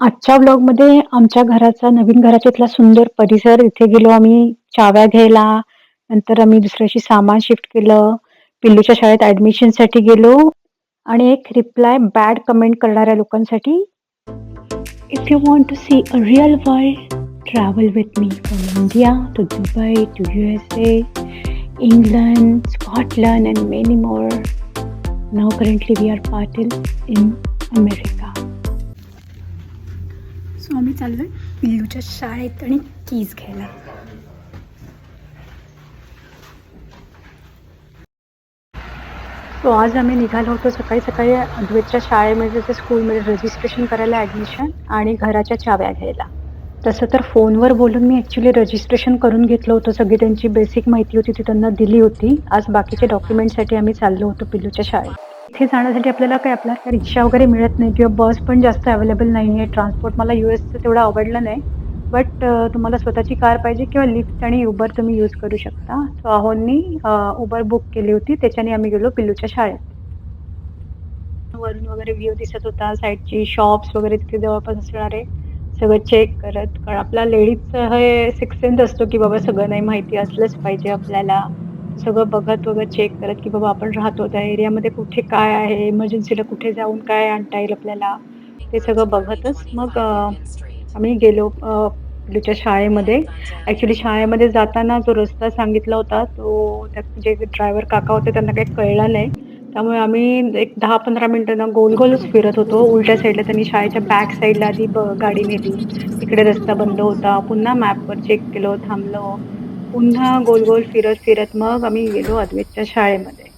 आजच्या ब्लॉगमध्ये आमच्या घराचा नवीन घराचा इथला सुंदर परिसर. इथे गेलो आम्ही चाव्या घ्यायला. नंतर आम्ही दुसऱ्याशी सामान शिफ्ट केलं. पिल्लूच्या शाळेत ऍडमिशनसाठी गेलो. आणि एक रिप्लाय बॅड कमेंट करणाऱ्या लोकांसाठी. If you want to see a real world travel with me from India to Dubai to U S A England Scotland and many more now currently we are Patil in America so आम्ही चाललोय पिल्लूच्या शाळेत आणि keys घ्यायला. So आज आम्ही निघालो होतो सकाळी सकाळी अद्वैतच्या शाळेमध्ये ते स्कूलमध्ये रजिस्ट्रेशन करायला ॲडमिशन आणि घराच्या चाव्या घ्यायला. तसं तर फोनवर बोलून मी ॲक्च्युली रजिस्ट्रेशन करून घेतलं होतं. सगळी त्यांची बेसिक माहिती होती ती त्यांना दिली होती. आज बाकीच्या डॉक्युमेंटसाठी आम्ही चाललो होतो पिल्लूच्या शाळेत. इथे जाण्यासाठी आपल्याला काय आपल्याला काय रिक्षा वगैरे मिळत नाही किंवा बस पण जास्त अवेलेबल नाही आहे. ट्रान्सपोर्ट मला यू एसचं तेवढं आवडलं नाही. बट तुम्हाला स्वतःची कार पाहिजे किंवा लिफ्ट आणि उबर तुम्ही यूज करू शकता. सो अहोंनी उबर बुक केली होती. त्याच्याने आम्ही गेलो पिल्लूच्या शाळेत. वरून वगैरे व्ह्यू दिसत होता. साईडची शॉप्स वगैरे तिथे जवळपास असणारे सगळं चेक करत कारण आपला लेडीजचं हे सिक्स सेन्स असतो की बाबा सगळं नाही माहिती असलंच पाहिजे आपल्याला. सगळं बघत वगैरे चेक करत की बाबा आपण राहतो त्या एरियामध्ये कुठे काय आहे इमर्जन्सीला कुठे जाऊन काय आणता येईल आपल्याला? ते सगळं बघतच. मग आम्ही गेलो अं, शाळेमध्ये. ॲक्च्युली शाळेमध्ये जाताना जो रस्ता सांगितला होता तो त्या जे ड्रायव्हर काका होते त्यांना काही कळला नाही. त्यामुळे आम्ही एक दहा पंधरा मिनटं ना गोल गोलच फिरत होतो. उलट्या साईडला त्यांनी शाळेच्या बॅक साईडला आधी ब गाडी नेली. तिकडे रस्ता बंद होता. पुन्हा मॅपवर चेक केलं थांबलो. पुन्हा गोल गोल फिरत फिरत मग आम्ही गेलो अद्वैतच्या शाळेमध्ये.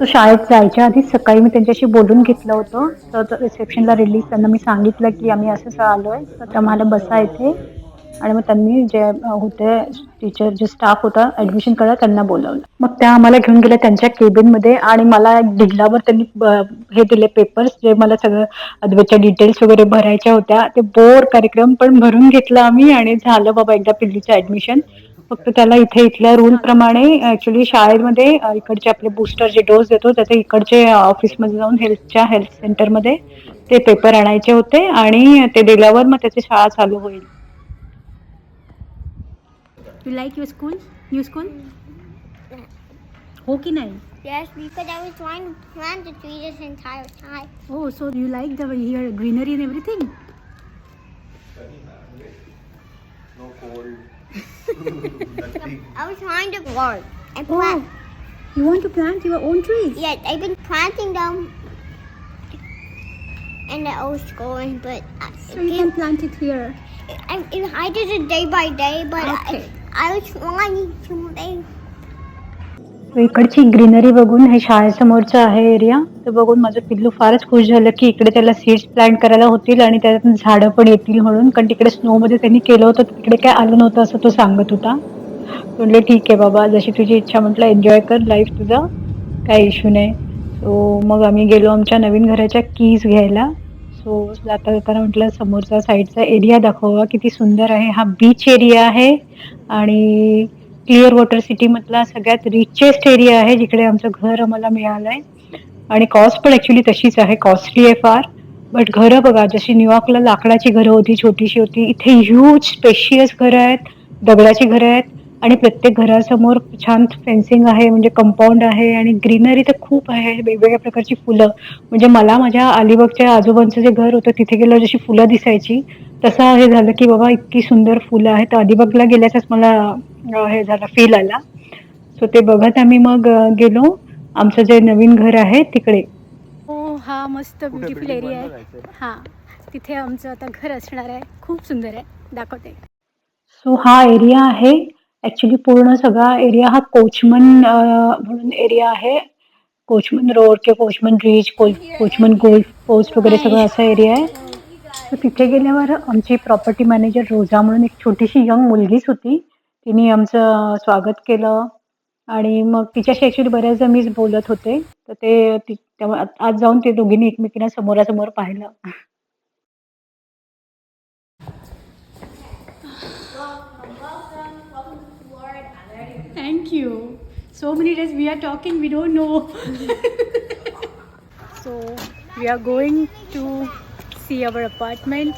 तो शाळेत जायच्या आधी सकाळी मी त्यांच्याशी बोलून घेतलं होतं. तर रिसेप्शनला रिलीज त्यांना मी सांगितलं की आम्ही असं आलोय. आलो आहे तर आम्हाला बसा इथे. आणि मग त्यांनी जे होते टीचर जे स्टाफ होता ऍडमिशन करायला त्यांना बोलवलं. मग त्या आम्हाला घेऊन गेल्या त्यांच्या केबिनमध्ये आणि मला ढिगलावर त्यांनी हे दिले पेपर्स जे मला सगळं अद्वैतच्या डिटेल्स वगैरे भरायच्या होत्या. ते बोर कार्यक्रम पण भरून घेतला आम्ही आणि झालं बाबा एकदा पिल्लीचं ऍडमिशन फक्त त्याला इथे इथल्या रूल प्रमाणे ऍक्च्युली शाळेमध्ये इकडचे आपले बूस्टर जे डोस देतो त्याचे इकडचे ऑफिसमध्ये जाऊन हेल्थच्या हेल्थ सेंटरमध्ये ते पेपर आणायचे होते आणि ते दिल्यावर मग त्याची शाळा चालू होईल. You like your school? New school? Hockey night? Yes, because I was trying to plant the tree this entire time. Oh, so you like the here greenery and everything? No cold. I was trying to grow and oh, plant. Oh, you want to plant your own trees? Yes, I've been planting them in the old school, but uh, so you can plant it here. I, I did it day by day, but okay. I, इकडची greenery बघून हे शाळेसमोरचा आहे area. तर बघून माझं पिल्लू फारच खुश झालं की इकडे त्याला सीड्स प्लांट करायला होतील आणि त्यातून झाडं पण येतील म्हणून. कारण तिकडे स्नोमध्ये त्यांनी केलं होतं तर तिकडे काय आलं नव्हतं असं तो सांगत होता. म्हटलं ठीक आहे बाबा जशी तुझी इच्छा म्हटलं एन्जॉय कर लाईफ तुझं. काही इश्यू नाही. सो मग आम्ही गेलो आमच्या नवीन घराच्या कीज घ्यायला. सो जाता जाताना म्हटलं समोरचा साईडचा एरिया दाखवा किती सुंदर आहे. हा बीच एरिया आहे आणि क्लिअर वॉटर सिटीमधला सगळ्यात रिचेस्ट एरिया आहे जिकडे आमचं घर आम्हाला मिळालं आहे आणि कॉस्ट पण ॲक्च्युली तशीच आहे कॉस्टली आहे फार. बट घरं बघा जशी न्यूयॉर्कला लाकडाची घरं होती छोटीशी होती इथे ह्यूज स्पेशियस घरं आहेत दगडाची घरं आहेत. आणि प्रत्येक घरासमोर छान फेन्सिंग आहे म्हणजे कंपाऊंड आहे आणि ग्रीनरी तर खूप आहे वेगवेगळ्या प्रकारची फुलं. म्हणजे मला माझ्या अलिबागच्या आजोबांचं जे घर होतं तिथे गेलं जशी फुलं दिसायची तसं हे झालं की बाबा इतकी सुंदर फुलं आहेत. अलिबागला गेल्याचाच मला हे झालं फील आला. सो ते बघत आम्ही मग गेलो. आमचं जे नवीन घर आहे तिकडे. हो हा मस्त ब्युटिफुल एरिया आहे. हा तिथे आमचं आता घर असणार आहे. खूप सुंदर आहे. दाखवते. सो हा एरिया आहे. ॲक्च्युली पूर्ण सगळा एरिया हा कोचमन म्हणून एरिया आहे. कोचमन रोड किंवा Coachman bridge Coachman golf post वगैरे सगळं असा एरिया आहे. तर तिथे गेल्यावर आमची प्रॉपर्टी मॅनेजर रोजा म्हणून एक छोटीशी यंग मुलगीच होती. तिने आमचं स्वागत केलं आणि मग तिच्याशी ॲक्च्युली बऱ्याचदा मीच बोलत होते. तर ते त्यामुळे आज जाऊन ते दोघींनी एकमेकींना समोरासमोर पाहिलं thank you so many days we are talking we don't know. So we are going to see our apartment.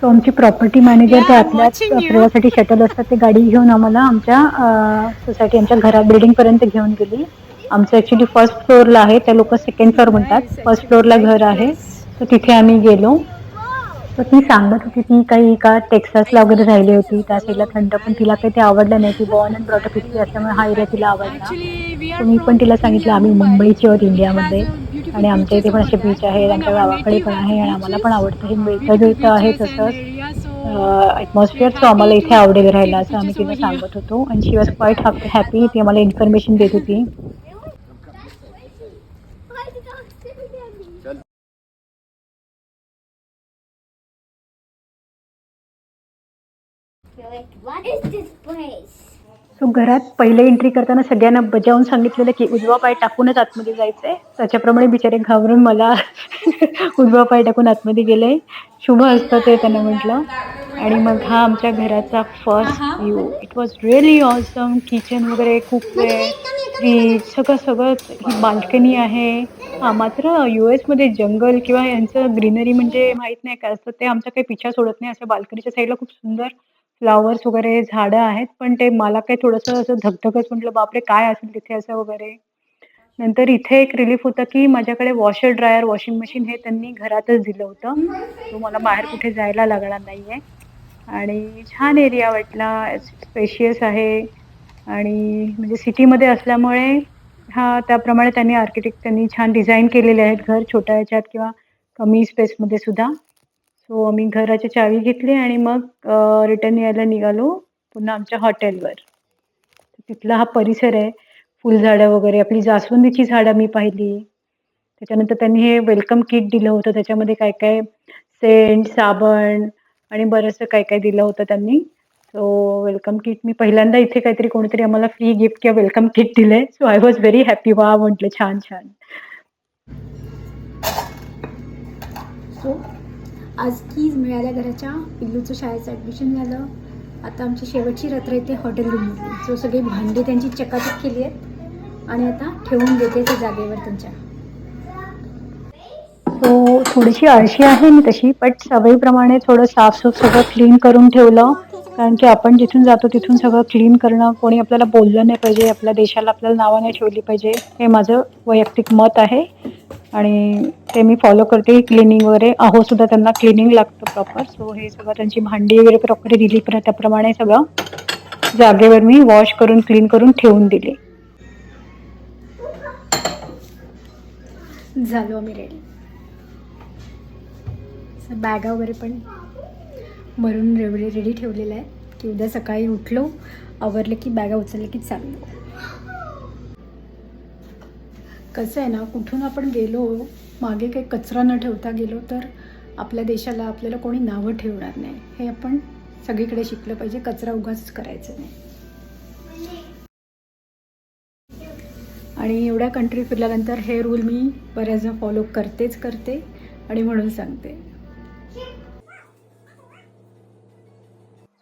तो आमची प्रॉपर्टी मॅनेजर ते आपल्या. प्रवासासाठी शटल असतात ते गाडी घेऊन आम्हाला आमच्या सोसायटी आमच्या घरात बिल्डिंग पर्यंत घेऊन गेली. आमचं ऍक्च्युली फर्स्ट फ्लोअरला आहे त्या लोक सेकंड फ्लोअर म्हणतात. फर्स्ट फ्लोअरला घर आहे. तर तिथे आम्ही गेलो. तर ती सांगत होती ती काही का टेक्सासला वगैरे राहिली होती. त्या साईडला थंड पण तिला काही ते आवडलं नाही. ती बॉर्न अँड ब्रॉटअप इथली असल्यामुळे हा एरिया तिला आवडला. तर मी पण तिला सांगितलं आम्ही मुंबईची आहोत इंडियामध्ये. आणि आमच्या इथे पण असे बीच आहे आहेत आमच्या गावाकडे पण आहे आणि आम्हाला पण आवडतं. हे मिळतं जुळतं आहे तसंच. ॲटमॉस्फिअर सो आम्हाला इथे आवडेल राहिला राहायला असं आम्ही तिला सांगत होतो. आणि शी वॉज क्वाईट हॅपी ती आम्हाला इन्फॉर्मेशन देत होती. सो घरात पहिले एंट्री करताना सगळ्यांना बजावून सांगितलेलं की उजवा पाय टाकूनच आतमध्ये जायचंय. त्याच्याप्रमाणे बिचारे घाबरून मला उजवा पाय टाकून आतमध्ये गेले. शुभ असतं ते त्यांना म्हटलं. आणि मग हा आमच्या घराचा first view it was really awesome kitchen वगैरे कुकवेअर फ्रीज सगळं सगळं ही बाल्कनी आहे. हा मात्र यू एसमध्ये जंगल किंवा यांचं ग्रीनरी म्हणजे माहीत नाही काय असतं. ते आमचा काही पिछा सोडत नाही. असं बाल्कनीच्या साईडला खूप सुंदर फ्लॉवर्स वगैरे झाडं आहेत पण ते मला काही थोडंसं असं धगधगच म्हटलं बापरे काय असेल तिथे असं वगैरे. नंतर इथे एक रिलीफ होतं की माझ्याकडे वॉशर ड्रायर वॉशिंग मशीन हे त्यांनी घरातच दिलं होतं. तो मला बाहेर कुठे जायला लागणार नाही आहे आणि छान एरिया वाटला स्पेशियस आहे. आणि म्हणजे सिटीमध्ये असल्यामुळे हा त्याप्रमाणे त्यांनी आर्किटेक्ट त्यांनी छान डिझाईन केलेले आहेत घर छोट्या ह्याच्यात किंवा कमी स्पेसमध्ये सुद्धा. सो आम्ही घराची चावी घेतली आणि मग रिटर्न यायला निघालो पुन्हा आमच्या हॉटेलवर तिथला हा परिसर आहे. फुलझाडं वगैरे आपली जास्वंदीची झाडं मी पाहिली. त्याच्यानंतर त्यांनी हे वेलकम किट दिलं होतं. त्याच्यामध्ये काय काय सेंट साबण आणि बरंचसं काय काय दिलं होतं त्यांनी. सो वेलकम किट मी पहिल्यांदा इथे काहीतरी कोणीतरी आम्हाला फ्री गिफ्ट किंवा वेलकम किट दिलंय. So I was very happy वा म्हटलं छान छान. सो आज कीज मिळाल्या घराच्या. पिल्लूचं शाळेचं ॲडमिशन झालं. आता आमची शेवटची रात्र येते हॉटेल रूममधली सो सगळी भांडी त्यांची चकाचक केली आहेत. आणि आता ठेवून देते त्या जागेवर त्यांच्या. सो थोडीशी आळशी आहे मी तशी बट सवयीप्रमाणे थोडं साफसूफ सगळं क्लीन करून ठेवलं. कारण की आपण जिथून जातो तिथून सगळं क्लीन करणं कोणी आपल्याला बोललं नाही पाहिजे आपल्या देशाला आपल्याला नावं नाही ठेवली पाहिजे हे माझं वैयक्तिक मत आहे. आणि ते मी फॉलो करते क्लिनिंग वगैरे अहो सुद्धा त्यांना क्लिनिंग लागतं प्रॉपर सो हे सगळं त्यांची भांडी वगैरे प्रॉपर दिली पर त्याप्रमाणे सगळं जागेवर मी वॉश करून क्लीन करून ठेवून दिले. झालो आम्ही रेडी बॅगा वगैरे पण भरून रेडी रेडी ठेवलेल्या आहे. की उद्या सकाळी उठलो आवरलं की बॅगा उचललं की चाललो. कसं आहे ना कुठून आपण गेलो मागे काही कचरा न ठेवता गेलो तर आपल्या देशाला आपल्याला कोणी नावं ठेवणार नाही. हे आपण सगळीकडे शिकलं पाहिजे कचरा उगाच करायचं नाही. आणि एवढ्या कंट्री फिरल्यानंतर हे रूल मी बऱ्याचदा फॉलो करतेच करते आणि म्हणून सांगते.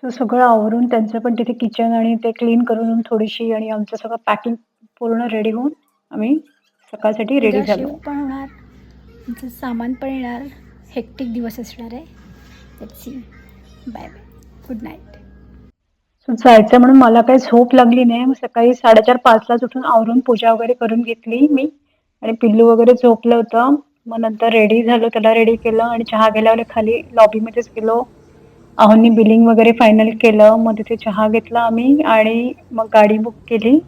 सो सगळं आवरून त्यांचं पण तिथे किचन आणि ते क्लीन करून थोडीशी आणि आमचं सगळं पॅकिंग पूर्ण रेडी होऊन आम्ही सकाळसाठी रेडी झालो. पण होणार. आमचं सामान पण येणार. हेक्टिक दिवस असणार आहे. Let's see bye bye good night so जायचं म्हणून मला काही झोप लागली नाही. मग सकाळी साडेचार पाचलाच उठून आवरून पूजा वगैरे करून घेतली मी. आणि पिल्लू वगैरे झोपलं होतं. मग नंतर रेडी झालो त्याला रेडी केलं आणि चहा गेल्यावर खाली लॉबीमध्येच गेलो. आहोंनी बिलिंग वगैरे फायनल केलं. मग तिथे चहा घेतला आम्ही आणि मग गाडी बुक केली.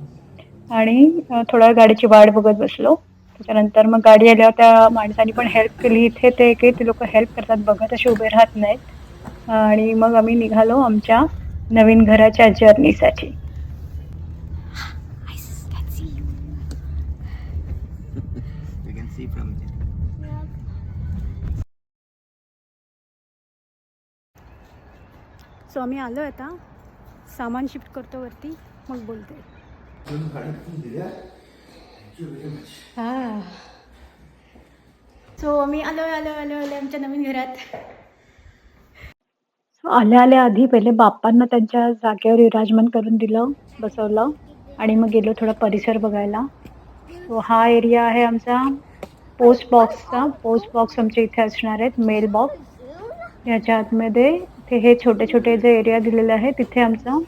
आणि थोडा वेळ गाडीची वाट बघत बसलो. त्याच्यानंतर मग गाडी आल्यावर त्या माणसाने पण हेल्प केली. इथे ते काही ते लोक हेल्प करतात बघत असे उभे राहत नाहीत. आणि मग आम्ही निघालो आमच्या नवीन घराच्या जर्नीसाठी सो आम्ही आलो आता. सामान शिफ्ट करतो वरती. मग बोलते. हां. सो आम्ही आलो आलो आलो आलो आमच्या नवीन घरात. आल्या आल्या आधी पहिले बाप्पांना त्यांच्या जागेवर विराजमान करून दिलं बसवलं. आणि मग गेलो थोडा परिसर बघायला. तो हा एरिया आहे आमचा पोस्ट बॉक्सचा पोस्ट बॉक्स आमच्या इथे असणार आहेत मेल बॉक्स याच्या आतमध्ये ते हे छोटे छोटे जे एरिया दिलेले आहे तिथे आमचा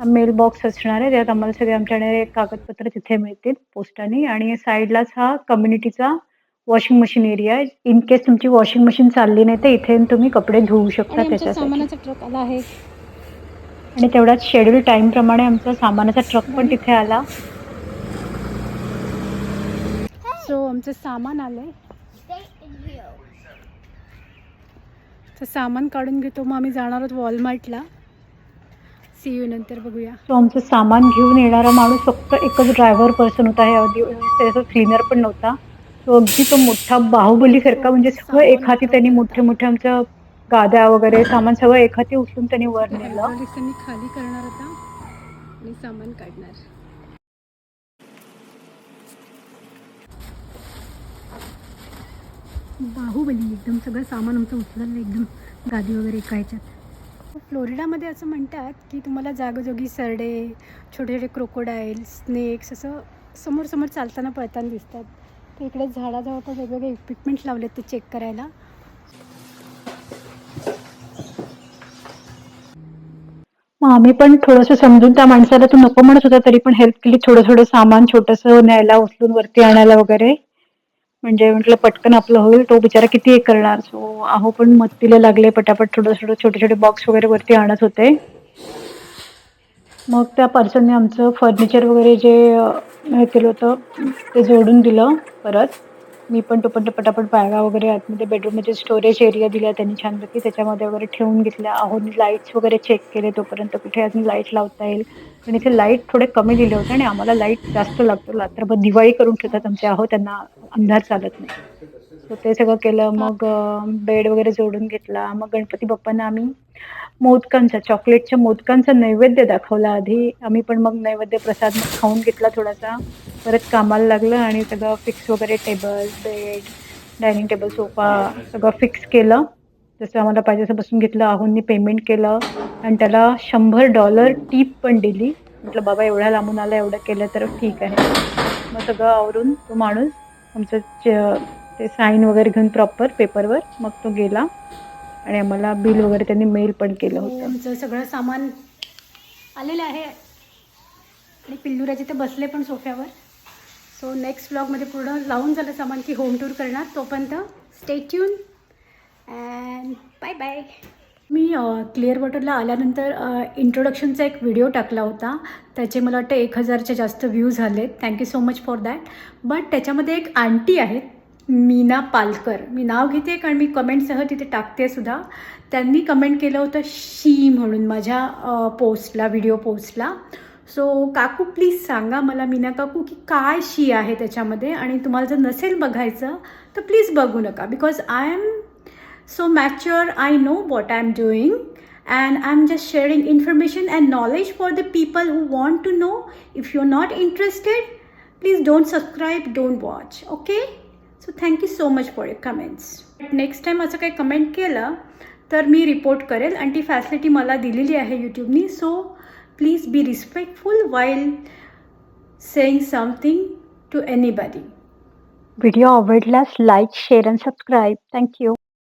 मेल बॉक्स असणार आहे. त्यात आम्हाला सगळे आमच्याकडे कागदपत्र तिथे मिळतील पोस्टाने. आणि साईडलाच हा कम्युनिटीचा वॉशिंग मशीन एरिया आहे. इन केस तुमची वॉशिंग मशीन चालली नाही तर इथे तुम्ही कपडे धुवू शकता त्याच्यासाठी. सामानाचा ट्रक आला आहे. आणि तेवढाच शेड्यूल टाइम प्रमाणे आमचा सामानाचा ट्रक पण तिथे आला. सो आमचं सामान आलंय. Stay तर सामान काढून घेतो. मग आम्ही जाणार आहोत वॉलमार्टला सी यू नंतर बघूया. तो आमचं सामान घेऊन येणारा माणूस फक्त एकच ड्रायव्हर पर्सन होता. हे अगदी त्याचा क्लिनर पण नव्हता. तो अगदी तो मोठा बाहुबलीसारखा म्हणजे सगळं एक हाती त्यांनी मोठे मोठे आमच्या गाद्या वगैरे सामान सगळं एक हाती उचलून त्यांनी वर नेलं. त्यांनी खाली करणार होता. आणि सामान काढणार. बाहुबली एकदम सगळं सामान आमचं उचललं एकदम गादी वगैरे एका ह्याच्यात. फ्लोरिडामध्ये असं म्हणतात की तुम्हाला जागोजागी सरडे छोटे छोटे क्रोकोडाईल स्नेक्स असं समोर समोर चालताना पळताना दिसतात. तर इकडे झाडाजवळ पण वेगवेगळे इक्विपमेंट्स लावलेत ते चेक करायला. मग आम्ही पण थोडंसं समजून त्या माणसाला तू नको म्हणत होता तरी पण हेल्प केली. थोडं थोडं सामान छोटंसं न्यायला उचलून वरती आणायला वगैरे. म्हणजे म्हटलं पटकन आपलं होईल तो बिचारा किती हे करणार? सो अहो पण मत्तीला लागले पटापट थोडं थोडं छोटे छोटे बॉक्स वगैरे वरती आणत होते. मग त्या पर्सनने आमचं फर्निचर वगैरे जे हे केलं होतं ते जोडून दिलं परत. मी पण तोपर्यंत पटापट बॅगा वगैरे आतमध्ये बेडरूममध्ये स्टोरेज एरिया दिला त्यांनी छानपैकी. त्याच्यामध्ये वगैरे ठेवून घेतल्या अहो लाईट्स वगैरे चेक केले तोपर्यंत कुठे अजून लाइट लावता येईल. आणि इथे लाइट थोडे कमी दिले होते आणि आम्हाला लाइट जास्त लागतो. रात्रभर दिवाळी करून ठेवतात आमच्या अहो त्यांना अंधार चालत नाही. सो ते सगळं केलं. मग बेड वगैरे जोडून घेतला. मग गणपती बाप्पांना आम्ही मोदकांचा चॉकलेटच्या मोदकांचा नैवेद्य दाखवला आधी. आम्ही पण मग नैवेद्य प्रसाद मग खाऊन घेतला थोडासा. परत कामाला लागलं आणि सगळं फिक्स वगैरे table bed dining table sofa सगळं फिक्स केलं. जसं आम्हाला पाहिजे तसं बसून घेतलं. आहोंनी पेमेंट केलं. आणि त्याला शंभर डॉलर टीप पण दिली. म्हटलं बाबा एवढ्या लांबून आला एवढं केलं तर ठीक आहे. मग सगळं आवरून तो माणूस आमचं ते साईन वगैरे घेऊन प्रॉपर पेपरवर मग तो गेला. आणि आम्हाला बिल वगैरे त्यांनी मेल पण केलं हो, होतं आमचं सगळं सामान आलेलं आहे. आणि पिल्लूराजे ते बसले पण सोफ्यावर. सो नेक्स्ट ब्लॉगमध्ये पूर्ण लावून झालं सामान की होम टूर करणार. तोपर्यंत stay tune and bye bye me clear वॉटरला आल्यानंतर इंट्रोडक्शनचा एक व्हिडिओ टाकला होता. त्याचे मला वाटतं एक हजारच्या जास्त व्ह्यूज झालेत thank you so much for that but त्याच्यामध्ये एक आंटी आहेत. मीना पालकर. मी नाव घेते कारण मी कमेंटसह तिथे टाकते सुद्धा. त्यांनी कमेंट केलं होतं शी म्हणून माझ्या पोस्टला व्हिडिओ पोस्टला. सो so, काकू प्लीज सांगा मला मीना काकू की काय शी आहे त्याच्यामध्ये? आणि तुम्हाला जर नसेल बघायचं तर प्लीज बघू नका. Because I am so mature I know what I am doing. And I am just sharing information and knowledge for the people who want to know. If you are not interested please don't subscribe don't watch. Okay? So thank you so much for your comments next time असं काही comment केलं तर मी report करेल आणि ती facility मला दिलेली आहे यूट्यूबनी so please be respectful while saying something to anybody video आवडल्यास like share and subscribe thank you